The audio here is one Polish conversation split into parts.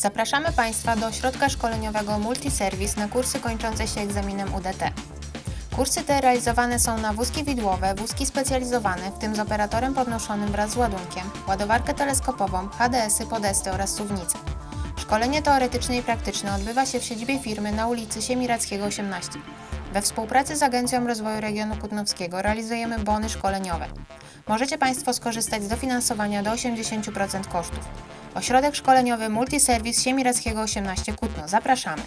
Zapraszamy Państwa do ośrodka szkoleniowego Multiservice na kursy kończące się egzaminem UDT. Kursy te realizowane są na wózki widłowe, wózki specjalizowane, w tym z operatorem podnoszonym wraz z ładunkiem, ładowarkę teleskopową, HDS-y, podesty oraz suwnice. Szkolenie teoretyczne i praktyczne odbywa się w siedzibie firmy na ulicy Siemirackiego 18. We współpracy z Agencją Rozwoju Regionu Kutnowskiego realizujemy bony szkoleniowe. Możecie Państwo skorzystać z dofinansowania do 80% kosztów. Ośrodek szkoleniowy Multiservice Siemirackiego 18 Kutno. Zapraszamy.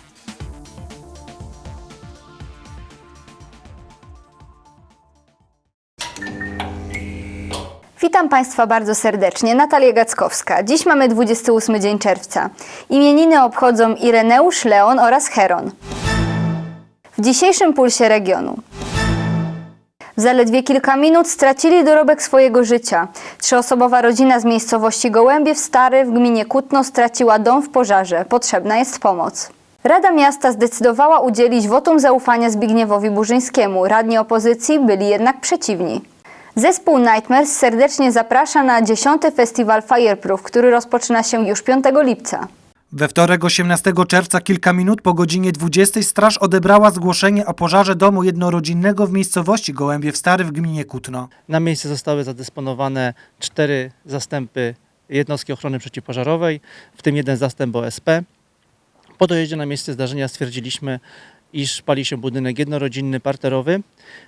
Witam Państwa bardzo serdecznie. Natalia Gackowska. Dziś mamy 28 dzień czerwca. Imieniny obchodzą Ireneusz, Leon oraz Heron. W dzisiejszym pulsie regionu. W zaledwie kilka minut stracili dorobek swojego życia. Trzyosobowa rodzina z miejscowości Gołębiew Stary w gminie Kutno straciła dom w pożarze. Potrzebna jest pomoc. Rada Miasta zdecydowała udzielić wotum zaufania Zbigniewowi Burzyńskiemu. Radni opozycji byli jednak przeciwni. Zespół Nightmares serdecznie zaprasza na 10. festiwal Fireproof, który rozpoczyna się już 5 lipca. We wtorek 18 czerwca kilka minut po godzinie 20 straż odebrała zgłoszenie o pożarze domu jednorodzinnego w miejscowości Gołębiew Stary w gminie Kutno. Na miejsce zostały zadysponowane cztery zastępy jednostki ochrony przeciwpożarowej, w tym jeden zastęp OSP. Po dojeździe na miejsce zdarzenia stwierdziliśmy, iż pali się budynek jednorodzinny parterowy.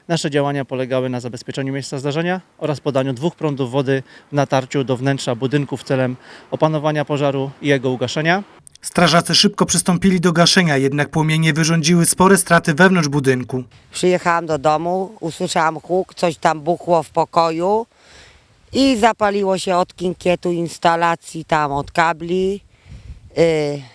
Nasze działania polegały na zabezpieczeniu miejsca zdarzenia oraz podaniu dwóch prądów wody w natarciu do wnętrza budynku w celem opanowania pożaru i jego ugaszenia. Strażacy szybko przystąpili do gaszenia, jednak płomienie wyrządziły spore straty wewnątrz budynku. Przyjechałam do domu, usłyszałam huk, coś tam buchło w pokoju i zapaliło się od kinkietu instalacji tam od kabli. Y,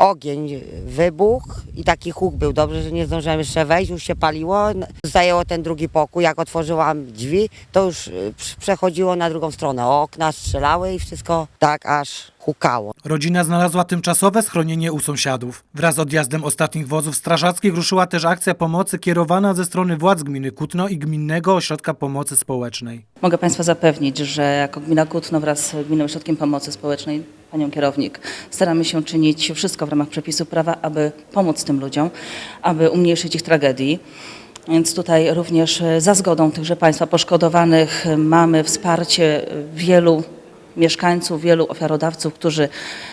ogień wybuchł i taki huk był. Dobrze, że nie zdążyłam jeszcze wejść, już się paliło. Zajęło ten drugi pokój. Jak otworzyłam drzwi, to już y, przechodziło na drugą stronę. Okna strzelały i wszystko tak aż hukało. Rodzina znalazła tymczasowe schronienie u sąsiadów. Wraz z odjazdem ostatnich wozów strażackich ruszyła też akcja pomocy kierowana ze strony władz gminy Kutno i Gminnego Ośrodka Pomocy Społecznej. Mogę Państwa zapewnić, że jako Gmina Kutno wraz z Gminnym Ośrodkiem Pomocy Społecznej, Panią Kierownik, staramy się czynić wszystko w ramach przepisów prawa, aby pomóc tym ludziom, aby umniejszyć ich tragedii. Więc tutaj również e, za zgodą tychże Państwa poszkodowanych e, mamy wsparcie e, wielu mieszkańców, wielu ofiarodawców, którzy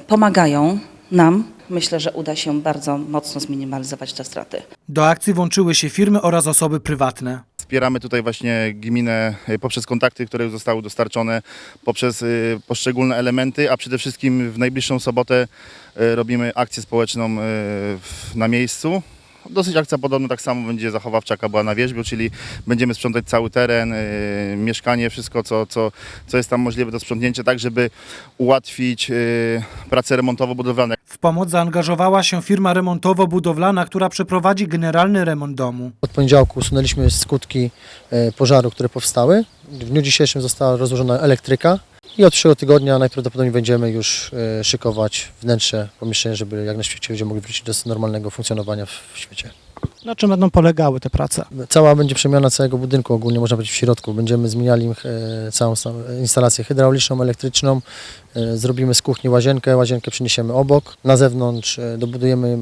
pomagają nam. Myślę, że uda się bardzo mocno zminimalizować te straty. Do akcji włączyły się firmy oraz osoby prywatne. Wspieramy tutaj właśnie gminę y, poprzez kontakty, które zostały dostarczone, poprzez y, poszczególne elementy, a przede wszystkim w najbliższą sobotę y, robimy akcję społeczną na miejscu. Dosyć akcja podobna tak samo będzie zachowawcza, jaka była na wierzbiu, czyli będziemy sprzątać cały teren, y, mieszkanie, wszystko co, co, co jest tam możliwe do sprzątnięcia, tak żeby ułatwić y, prace remontowo-budowlane. W pomoc zaangażowała się firma remontowo-budowlana, która przeprowadzi generalny remont domu. Od poniedziałku usunęliśmy skutki e, pożaru, które powstały. W dniu dzisiejszym została rozłożona elektryka i od przyszłego tygodnia najprawdopodobniej będziemy już e, szykować wnętrze pomieszczenia, żeby jak najszybciej ludzie mogli wrócić do normalnego funkcjonowania w świecie. Na czym będą polegały te prace? Cała będzie przemiana całego budynku, ogólnie można powiedzieć w środku. Będziemy zmieniali e, całą instalację hydrauliczną, elektryczną. E, Zrobimy z kuchni łazienkę, łazienkę przeniesiemy obok. Na zewnątrz dobudujemy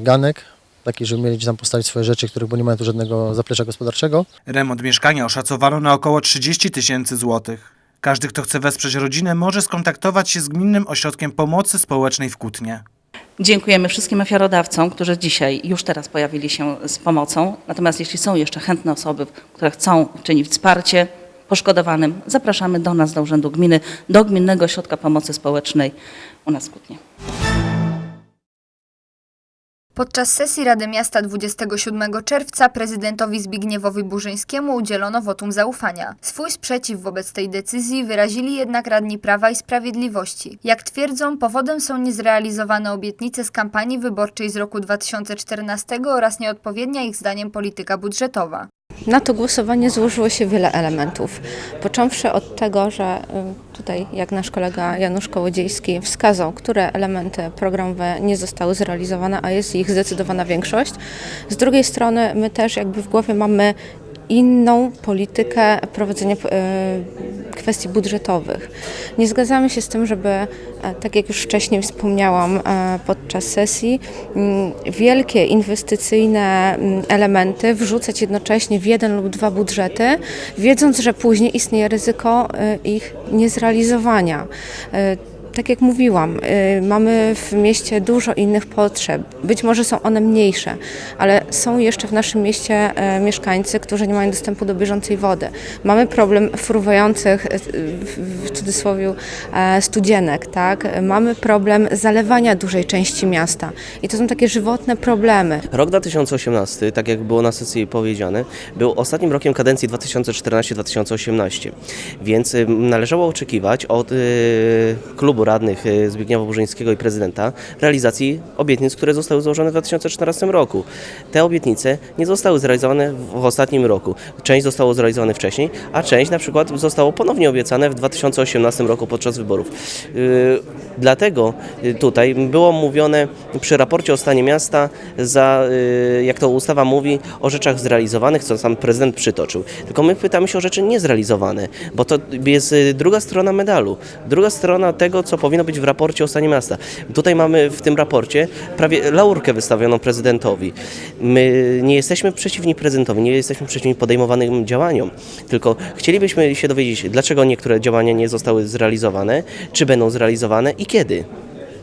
ganek, taki, żeby mieli gdzie tam postawić swoje rzeczy, których bo nie mają tu żadnego zaplecza gospodarczego. Remont mieszkania oszacowano na około 30 tysięcy złotych. Każdy, kto chce wesprzeć rodzinę, może skontaktować się z Gminnym Ośrodkiem Pomocy Społecznej w Kutnie. Dziękujemy wszystkim ofiarodawcom, którzy dzisiaj, już teraz pojawili się z pomocą. Natomiast jeśli są jeszcze chętne osoby, które chcą czynić wsparcie poszkodowanym, zapraszamy do nas, do Urzędu Gminy, do Gminnego Ośrodka Pomocy Społecznej u nas w Kutnie. Podczas sesji Rady Miasta 27 czerwca prezydentowi Zbigniewowi Burzyńskiemu udzielono wotum zaufania. Swój sprzeciw wobec tej decyzji wyrazili jednak radni Prawa i Sprawiedliwości. Jak twierdzą, powodem są niezrealizowane obietnice z kampanii wyborczej z roku 2014 oraz nieodpowiednia ich zdaniem polityka budżetowa. Na to głosowanie złożyło się wiele elementów. Począwszy od tego, że y, tutaj, jak nasz kolega Janusz Kołodziejski wskazał, które elementy programowe nie zostały zrealizowane, a jest ich zdecydowana większość. Z drugiej strony, my też jakby w głowie mamy inną politykę prowadzenia e, kwestii budżetowych. Nie zgadzamy się z tym, żeby, e, tak jak już wcześniej wspomniałam e, podczas sesji, mm, wielkie inwestycyjne mm, elementy wrzucać jednocześnie w jeden lub dwa budżety, wiedząc, że później istnieje ryzyko ich niezrealizowania. Tak jak mówiłam, y, mamy w mieście dużo innych potrzeb. Być może są one mniejsze, ale są jeszcze w naszym mieście e, mieszkańcy, którzy nie mają dostępu do bieżącej wody. Mamy problem fruwających, e, w cudzysłowie, e, studzienek, tak? Mamy problem zalewania dużej części miasta. I to są takie żywotne problemy. Rok 2018, tak jak było na sesji powiedziane, był ostatnim rokiem kadencji 2014-2018, więc należało oczekiwać od y, klubu radnych y, Zbigniewa Burzyńskiego i prezydenta realizacji obietnic, które zostały złożone w 2014 roku. Te obietnice nie zostały zrealizowane w, ostatnim roku. Część zostało zrealizowane wcześniej, a część na przykład zostało ponownie obiecane w 2018 roku podczas wyborów. Y, Dlatego y, tutaj było mówione przy raporcie o stanie miasta, za, jak to ustawa mówi, o rzeczach zrealizowanych, co sam prezydent przytoczył. Tylko my pytamy się o rzeczy niezrealizowane, bo to jest druga strona medalu, druga strona tego, co powinno być w raporcie o stanie miasta. Tutaj mamy w tym raporcie prawie laurkę wystawioną prezydentowi. My nie jesteśmy przeciwni prezydentowi, nie jesteśmy przeciwni podejmowanym działaniom, tylko chcielibyśmy się dowiedzieć, dlaczego niektóre działania nie zostały zrealizowane, czy będą zrealizowane i kiedy.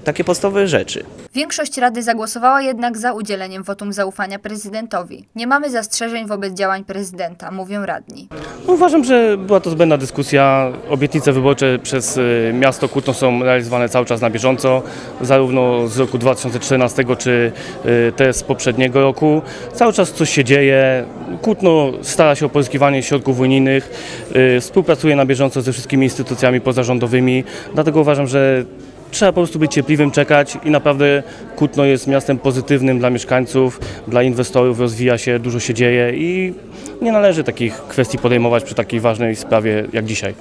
Takie podstawowe rzeczy. Większość Rady zagłosowała jednak za udzieleniem wotum zaufania prezydentowi. Nie mamy zastrzeżeń wobec działań prezydenta, mówią radni. No, Uważam, że była to zbędna dyskusja. Obietnice wyborcze przez y, miasto Kutno są realizowane cały czas na bieżąco, zarówno z roku 2014 czy y, te z poprzedniego roku. Cały czas coś się dzieje. Kutno stara się o pozyskiwanie środków unijnych, y, współpracuje na bieżąco ze wszystkimi instytucjami pozarządowymi. Dlatego uważam, że Trzeba po prostu być cierpliwym, czekać i naprawdę Kutno jest miastem pozytywnym dla mieszkańców, dla inwestorów, rozwija się, dużo się dzieje i nie należy takich kwestii podejmować przy takiej ważnej sprawie jak dzisiaj.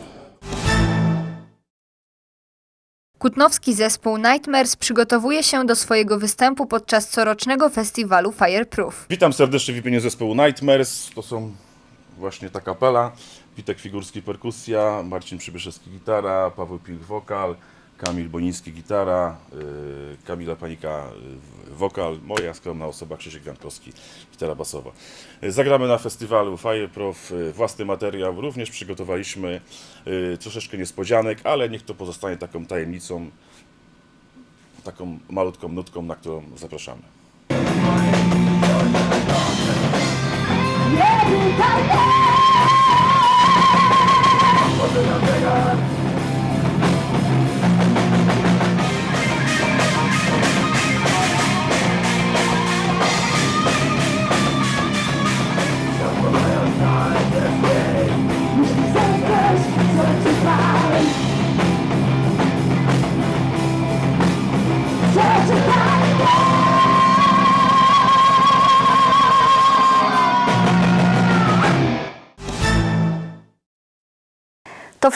Kutnowski zespół Nightmares przygotowuje się do swojego występu podczas corocznego festiwalu Fireproof. Witam serdecznie w imieniu zespołu Nightmares. To są właśnie ta kapela. Witek Figurski perkusja, Marcin Przybyszewski gitara, Paweł Pilk wokal, Kamil Boniński gitara, yy, Kamila Panika yy, wokal, moja skromna osoba Krzysiek Jankowski gitara basowa. Yy, Zagramy na festiwalu Fireproof yy, własny materiał. Również przygotowaliśmy troszeczkę niespodzianek, ale niech to pozostanie taką tajemnicą, taką malutką nutką, na którą zapraszamy.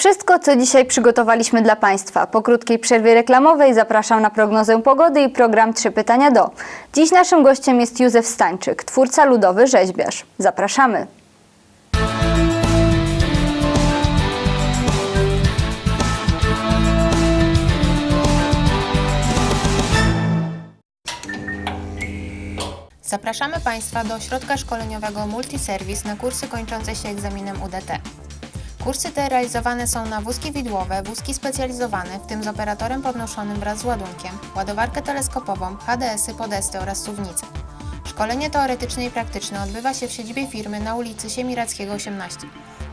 Wszystko, co dzisiaj przygotowaliśmy dla Państwa. Po krótkiej przerwie reklamowej zapraszam na prognozę pogody i program Trzy pytania do. Dziś naszym gościem jest Józef Stańczyk, twórca ludowy rzeźbiarz. Zapraszamy. Zapraszamy Państwa do ośrodka szkoleniowego Multiserwis na kursy kończące się egzaminem UDT. Kursy te realizowane są na wózki widłowe, wózki specjalizowane, w tym z operatorem podnoszonym wraz z ładunkiem, ładowarkę teleskopową, HDS-y, podesty oraz suwnice. Szkolenie teoretyczne i praktyczne odbywa się w siedzibie firmy na ulicy Siemirackiego 18.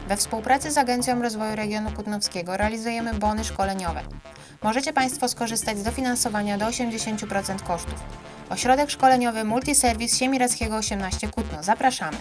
We współpracy z Agencją Rozwoju Regionu Kutnowskiego realizujemy bony szkoleniowe. Możecie Państwo skorzystać z dofinansowania do 80% kosztów. Ośrodek szkoleniowy Multiserwis Siemirackiego 18 Kutno. Zapraszamy.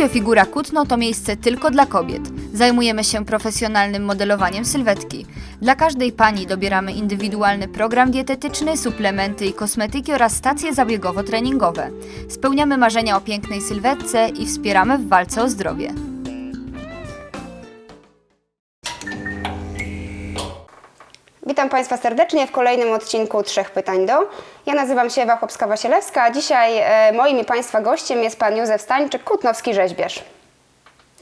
Studio Figura Kutno to miejsce tylko dla kobiet. Zajmujemy się profesjonalnym modelowaniem sylwetki. Dla każdej pani dobieramy indywidualny program dietetyczny, suplementy i kosmetyki oraz stacje zabiegowo-treningowe. Spełniamy marzenia o pięknej sylwetce i wspieramy w walce o zdrowie. Witam Państwa serdecznie w kolejnym odcinku Trzech Pytań do. Ja nazywam się Ewa Chłopska-Wasielewska, a dzisiaj e, moim i Państwa gościem jest Pan Józef Stańczyk, kutnowski rzeźbiarz.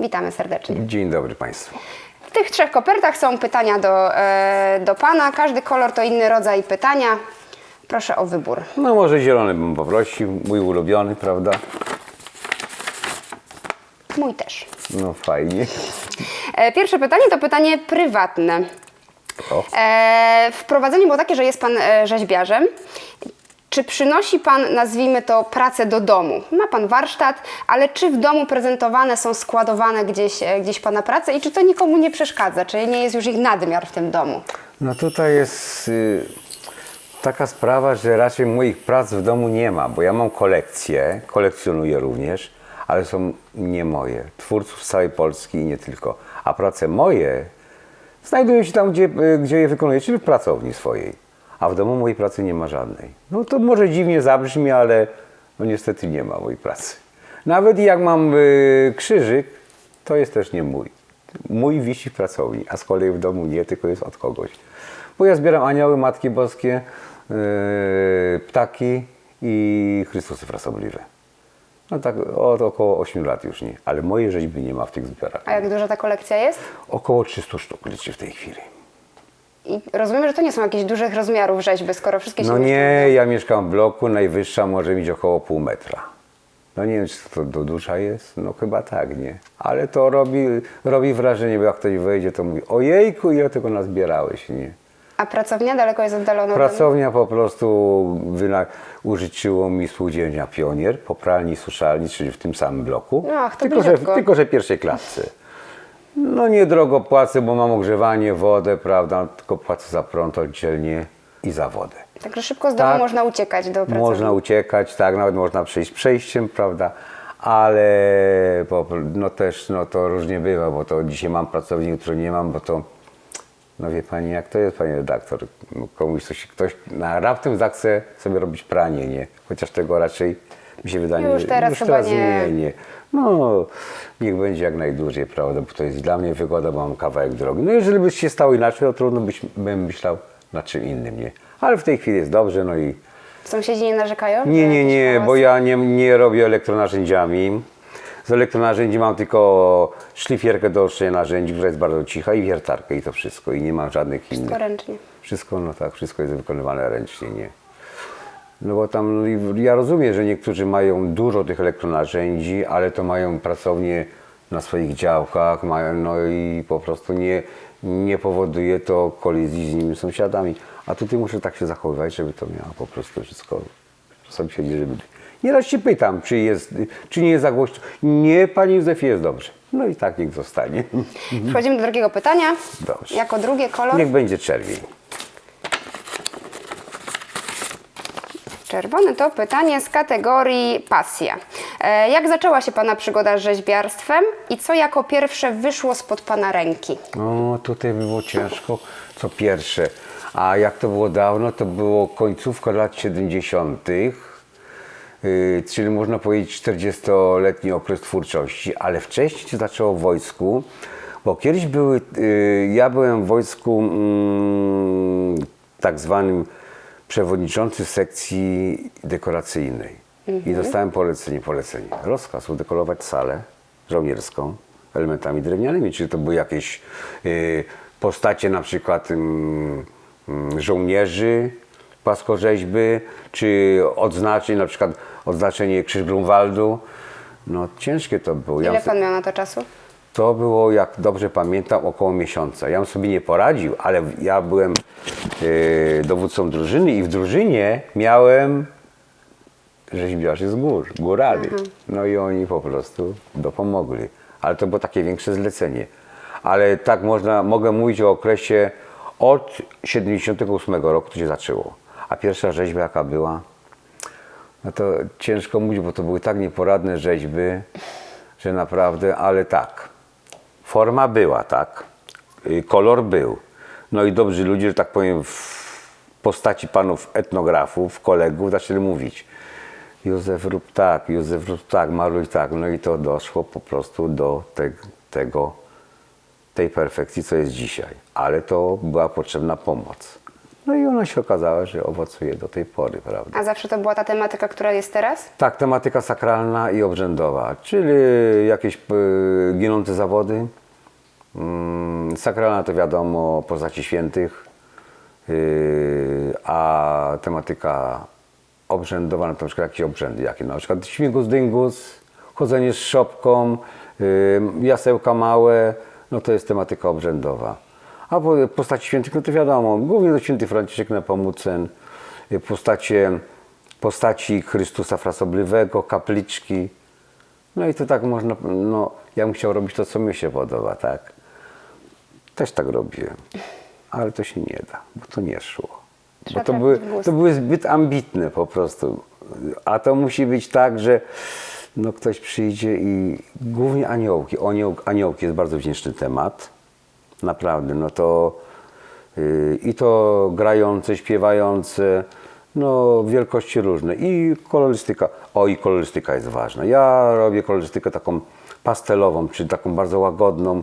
Witamy serdecznie. Dzień dobry Państwu. W tych trzech kopertach są pytania do, e, do Pana. Każdy kolor to inny rodzaj pytania. Proszę o wybór. No może zielony bym poprosił, mój ulubiony, prawda? Mój też. No fajnie. E, Pierwsze pytanie to pytanie prywatne. E, wprowadzenie było takie, że jest Pan e, rzeźbiarzem. Czy przynosi Pan, nazwijmy to, pracę do domu? Ma Pan warsztat, ale czy w domu prezentowane są składowane gdzieś, e, gdzieś Pana prace i czy to nikomu nie przeszkadza? Czy nie jest już ich nadmiar w tym domu? No tutaj jest y, taka sprawa, że raczej moich prac w domu nie ma, bo ja mam kolekcję, kolekcjonuję również, ale są nie moje, twórców z całej Polski i nie tylko. A prace moje znajdują się tam, gdzie, y, gdzie je wykonuję, czyli w pracowni swojej. A w domu mojej pracy nie ma żadnej. No to może dziwnie zabrzmi, ale no niestety nie ma mojej pracy. Nawet jak mam y, krzyżyk, to jest też nie mój. Mój wisi w pracowni, a z kolei w domu nie, tylko jest od kogoś. Bo ja zbieram anioły, Matki Boskie, yy, ptaki i Chrystusy frasobliwe. No tak od około 8 lat już nie, ale mojej rzeźby nie ma w tych zbiorach. A jak duża ta kolekcja jest? Około 300 sztuk liczy w tej chwili. I rozumiem, że to nie są jakieś dużych rozmiarów rzeźby, skoro wszystkie się No nie, ja mieszkam w bloku, najwyższa może mieć około pół metra. No nie wiem, czy to do duża jest, no chyba tak, nie. Ale to robi, robi wrażenie, bo jak ktoś wejdzie, to mówi, ojejku, ile tego nazbierałeś, nie. A pracownia daleko jest oddalona? Pracownia po prostu wyna- użyczyło mi spółdzielnia Pionier po pralni i suszalni, czyli w tym samym bloku. Ach, to tylko, że, bliziutko. tylko, że pierwszej klatce. No niedrogo płacę, bo mam ogrzewanie, wodę, prawda, tylko płacę za prąd oddzielnie i za wodę. Także szybko z domu Tak. można uciekać do pracowni. Można uciekać, tak, nawet można przejść przejściem, prawda, ale po, no też no to różnie bywa, bo to dzisiaj mam pracownik, jutro nie mam, bo to no wie pani, jak to jest, panie redaktor, no komuś coś, ktoś na raptem zachce sobie robić pranie, nie? Chociaż tego raczej mi się wydaje, Już teraz chyba nie. nie, nie. No, niech będzie jak najdłużej, prawda, bo to jest dla mnie wygoda, bo mam kawałek drogi. No jeżeli by się stało inaczej, to trudno byś, bym myślał nad czym innym, nie? Ale w tej chwili jest dobrze, no i Sąsiedzi nie narzekają? nie, nie, nie, bo ja nie, nie robię elektronarzędziami. Z elektronarzędzi mam tylko szlifierkę do oszczenia narzędzi, która jest bardzo cicha i wiertarkę i to wszystko. I nie mam żadnych innych. Wszystko ręcznie. Wszystko, no tak, wszystko jest wykonywane ręcznie, nie. No bo tam, ja rozumiem, że niektórzy mają dużo tych elektronarzędzi, ale to mają pracownie na swoich działkach, mają, no i po prostu nie, nie powoduje to kolizji z innymi sąsiadami. A tutaj muszę tak się zachowywać, żeby to miało po prostu wszystko sąsiedzi, żeby... Nieraz się pytam, czy, jest, czy nie jest za głośno. Nie, panie Józefie, jest dobrze. No i tak niech zostanie. Przechodzimy do drugiego pytania. Dobrze. Jako drugie kolor Niech będzie czerwień. czerwony to pytanie z kategorii pasja. E, jak zaczęła się Pana przygoda z rzeźbiarstwem i co jako pierwsze wyszło spod Pana ręki? No, tutaj by było ciężko, co pierwsze. A jak to było dawno, to było końcówka lat 70., yy, czyli można powiedzieć 40-letni okres twórczości, ale wcześniej się zaczęło w wojsku, bo kiedyś były, yy, ja byłem w wojsku mm, tak zwanym przewodniczący sekcji dekoracyjnej. I dostałem polecenie, polecenie, rozkaz udekorować salę żołnierską elementami drewnianymi, czyli to były jakieś y, postacie na przykład ym, ym, żołnierzy, płaskorzeźby, czy odznaczeń, na przykład odznaczenie Krzyż Grunwaldu. No ciężkie to było. Ja Ile Pan miał na to czasu? to było, jak dobrze pamiętam, około miesiąca. Ja bym sobie nie poradził, ale ja byłem e, dowódcą drużyny i w drużynie miałem rzeźbiarzy z gór, górali. No i oni po prostu dopomogli. Ale to było takie większe zlecenie. Ale tak można, mogę mówić o okresie od 78 roku to się zaczęło. A pierwsza rzeźba jaka była, no to ciężko mówić, bo to były tak nieporadne rzeźby, że naprawdę, ale tak. Forma była, tak? Y, Kolor był. No i dobrzy ludzie, że tak powiem, w postaci panów etnografów, kolegów zaczęli mówić. Józef rób tak, Józef rób tak, maluj tak. No i to doszło po prostu do te, tego, tej perfekcji, co jest dzisiaj. Ale to była potrzebna pomoc. No i ona się okazała, że owocuje do tej pory, prawda? A zawsze to była ta tematyka, która jest teraz? Tak, tematyka sakralna i obrzędowa, czyli jakieś e, ginące zawody. Mm, Sakralna to wiadomo, postaci świętych, yy, a tematyka obrzędowa, no to na przykład jakieś obrzędy, jakie na przykład śmigus dyngus, chodzenie z szopką, yy, jasełka małe, no to jest tematyka obrzędowa. A po- postaci świętych, no to wiadomo, głównie to święty Franciszek Nepomucen, yy, postacie, postaci Chrystusa Frasobliwego, kapliczki, no i to tak można, no ja bym chciał robić to, co mi się podoba, tak? Też tak robiłem, ale to się nie da, bo to nie szło. Trzeba Bo to były, to były zbyt ambitne po prostu. A to musi być tak, że no ktoś przyjdzie i głównie aniołki. Anioł, aniołki jest bardzo wdzięczny temat. Naprawdę, no to yy, i to grające, śpiewające, no wielkości różne. I kolorystyka, o i kolorystyka jest ważna. Ja robię kolorystykę taką pastelową, czyli taką bardzo łagodną,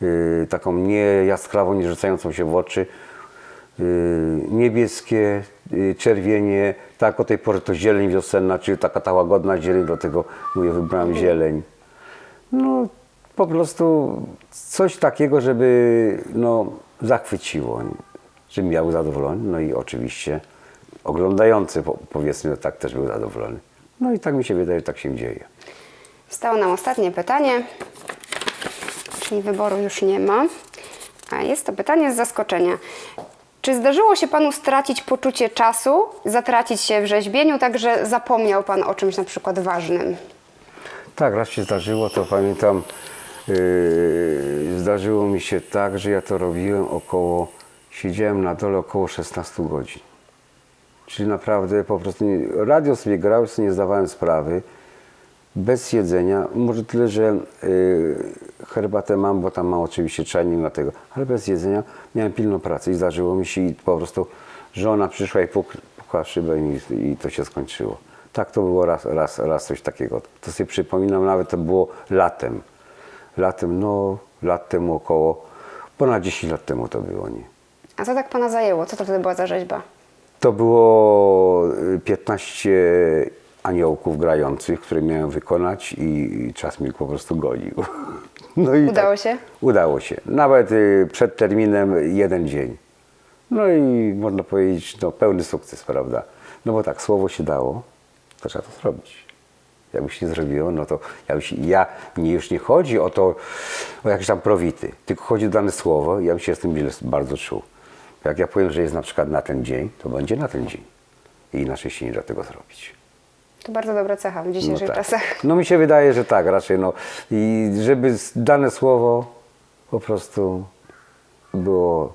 yy, taką nie jaskrawą, nie rzucającą się w oczy. Yy, niebieskie, czerwienie, tak o tej pory to zieleń wiosenna, czyli taka ta łagodna zieleń, dlatego mówię, wybrałem zieleń. No po prostu coś takiego, żeby no, zachwyciło, nie? żeby miał zadowolony, no i oczywiście oglądający po- powiedzmy tak też był zadowolony. No i tak mi się wydaje, że tak się dzieje. Stało nam ostatnie pytanie, czyli wyboru już nie ma. A jest to pytanie z zaskoczenia. Czy zdarzyło się Panu stracić poczucie czasu, zatracić się w rzeźbieniu, tak że zapomniał Pan o czymś na przykład ważnym? Tak, raz się zdarzyło, to pamiętam, zdarzyło mi się tak, że ja to robiłem około, siedziałem na dole około 16 godzin. Czyli naprawdę po prostu nie, radio sobie grał, sobie nie zdawałem sprawy, bez jedzenia, może tyle, że yy, herbatę mam, bo tam mam oczywiście czajnik na tego, ale bez jedzenia miałem pilną pracę i zdarzyło mi się i po prostu żona przyszła i puk, pukła szybę i, i to się skończyło. Tak to było raz, raz, raz coś takiego. To sobie przypominam, nawet to było latem. Latem, no lat temu około, ponad 10 lat temu to było, nie? A co tak Pana zajęło? Co to wtedy była za rzeźba? To było y, 15 aniołków grających, które miałem wykonać i czas mi po prostu gonił. No i Udało tak, się? Udało się. Nawet y, przed terminem jeden dzień. No i można powiedzieć, no pełny sukces, prawda? No bo tak, słowo się dało, to trzeba to zrobić. Jakby się nie zrobiło, no to ja, byś, ja nie, już nie chodzi o to, o jakieś tam prowity, tylko chodzi o dane słowo i ja bym się z tym bardzo czuł. Jak ja powiem, że jest na przykład na ten dzień, to będzie na ten dzień. I inaczej się nie da tego zrobić. To bardzo dobra cecha w dzisiejszych tak. czasach. No mi się wydaje, że tak raczej. No. I żeby dane słowo po prostu było,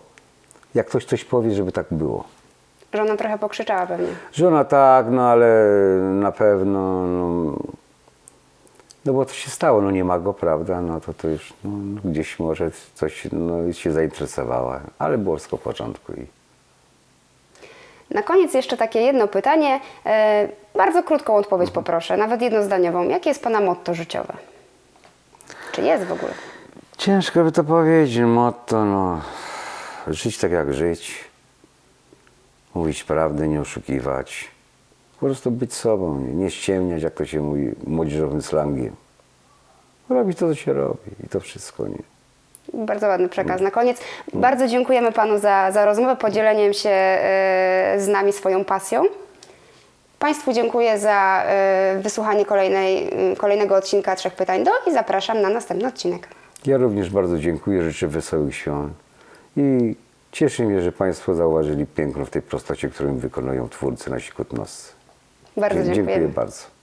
jak ktoś coś powie, żeby tak było. Żona trochę pokrzyczała pewnie. Żona tak, no ale na pewno, no, no bo to się stało, no nie ma go, prawda, no to to już no, gdzieś może coś no, się zainteresowała, ale było wszystko w porządku i Na koniec jeszcze takie jedno pytanie. E, bardzo krótką odpowiedź poproszę, nawet jednozdaniową. Jakie jest Pana motto życiowe? Czy jest w ogóle? Ciężko by to powiedzieć, motto, no, żyć tak jak żyć, mówić prawdę, nie oszukiwać, po prostu być sobą, nie, nie ściemniać, jak to się mówi młodzieżowym slangiem. Robić to, co się robi i to wszystko, nie. Bardzo ładny przekaz. Na koniec bardzo dziękujemy Panu za, za rozmowę, podzieleniem się e, z nami swoją pasją. Państwu dziękuję za e, wysłuchanie kolejnej, m, kolejnego odcinka Trzech Pytań do i zapraszam na następny odcinek. Ja również bardzo dziękuję, życzę wesołych świąt i cieszy mnie, że Państwo zauważyli piękno w tej prostocie, którą wykonują twórcy nasi kutnoscy. Bardzo dziękujemy. Dziękuję bardzo.